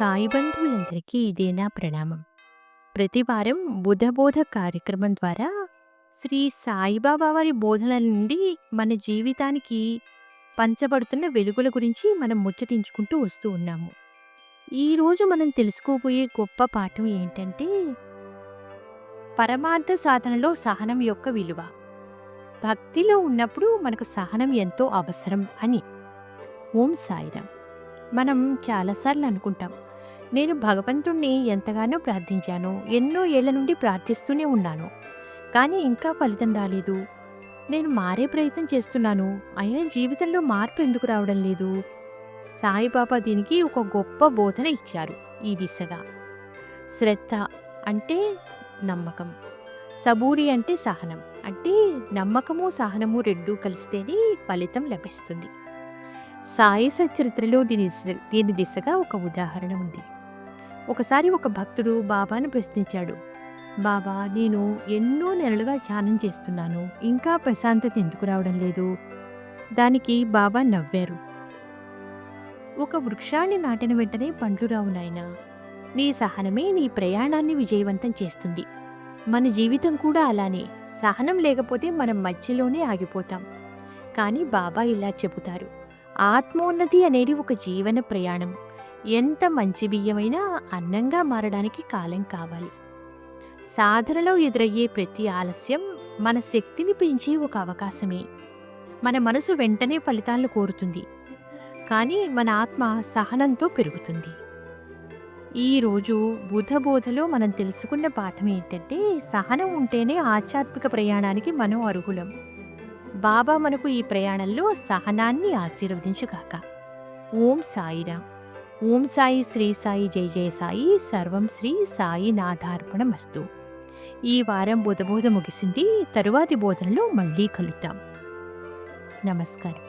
సాయి బంధువులందరికీ ఇదే నా ప్రణామం. ప్రతివారం బుధబోధ కార్యక్రమం ద్వారా శ్రీ సాయిబాబా వారి బోధనల నుండి మన జీవితానికి పంచబడుతున్న వెలుగుల గురించి మనం ముచ్చటించుకుంటూ వస్తూ ఉన్నాము. ఈరోజు మనం తెలుసుకోబోయే గొప్ప పాఠం ఏంటంటే పరమార్థ సాధనలో సహనం యొక్క విలువ. భక్తిలో ఉన్నప్పుడు మనకు సహనం ఎంతో అవసరం అని. ఓం సాయిరామ్. మనం చాలాసార్లు అనుకుంటాం నేను భగవంతుణ్ణి ఎంతగానో ప్రార్థించాను ఎన్నో ఏళ్ళ నుండి ప్రార్థిస్తూనే ఉన్నాను. కానీ ఇంకా ఫలితం రాలేదు. నేను మారే ప్రయత్నం చేస్తున్నాను అయినా జీవితంలో మార్పు ఎందుకు రావడం లేదు? సాయిబాబా దీనికి ఒక గొప్ప బోధన ఇచ్చారు ఈ దిశగా. శ్రద్ధ అంటే నమ్మకం సబూరి అంటే సహనం. అంటే నమ్మకము సహనము రెండూ కలిస్తేనే ఫలితం లభిస్తుంది. సాయి సచరిత్రలో దీని దిశ- దీని దిశగా ఒక ఉదాహరణ ఉంది. ఒకసారి ఒక భక్తుడు బాబాను ప్రశ్నించాడు. బాబా నేను ఎన్నో నెలలుగా ధ్యానం చేస్తున్నాను. ఇంకా ప్రశాంతత ఎందుకు రావడం లేదు? దానికి బాబా నవ్వారు. ఒక వృక్షాన్ని నాటిన వెంటనే పండ్లు రావు నాయన. నీ సహనమే నీ ప్రయాణాన్ని విజయవంతం చేస్తుంది. మన జీవితం కూడా అలానే. సహనం లేకపోతే మనం మధ్యలోనే ఆగిపోతాం. కానీ బాబా ఇలా చెబుతారు. ఆత్మోన్నతి అనేది ఒక జీవన ప్రయాణం. ఎంత మంచి బియ్యమైనా అన్నంగా మారడానికి కాలం కావాలి. సాధనలో ఎదురయ్యే ప్రతి ఆలస్యం మన శక్తిని పెంచే ఒక అవకాశమే. మన మనసు వెంటనే ఫలితాలను కోరుతుంది. కానీ మన ఆత్మ సహనంతో పెరుగుతుంది. ఈరోజు బుధబోధలో మనం తెలుసుకున్న పాఠం ఏంటంటే సహనం ఉంటేనే ఆధ్యాత్మిక ప్రయాణానికి మనం అర్హులం. బాబా మనకు ఈ ప్రయాణంలో సహనాన్ని ఆశీర్వదించుగాక. ఓం సాయిరామ్. ఓం సాయి శ్రీ సాయి జై జయ సాయి సర్వం శ్రీ సాయి నాథార్పణమస్తు ఈ వారం బోధబోధ ముగిసింది తరువాతి బోధనలో మళ్ళీ కలుద్దాం. నమస్కారం.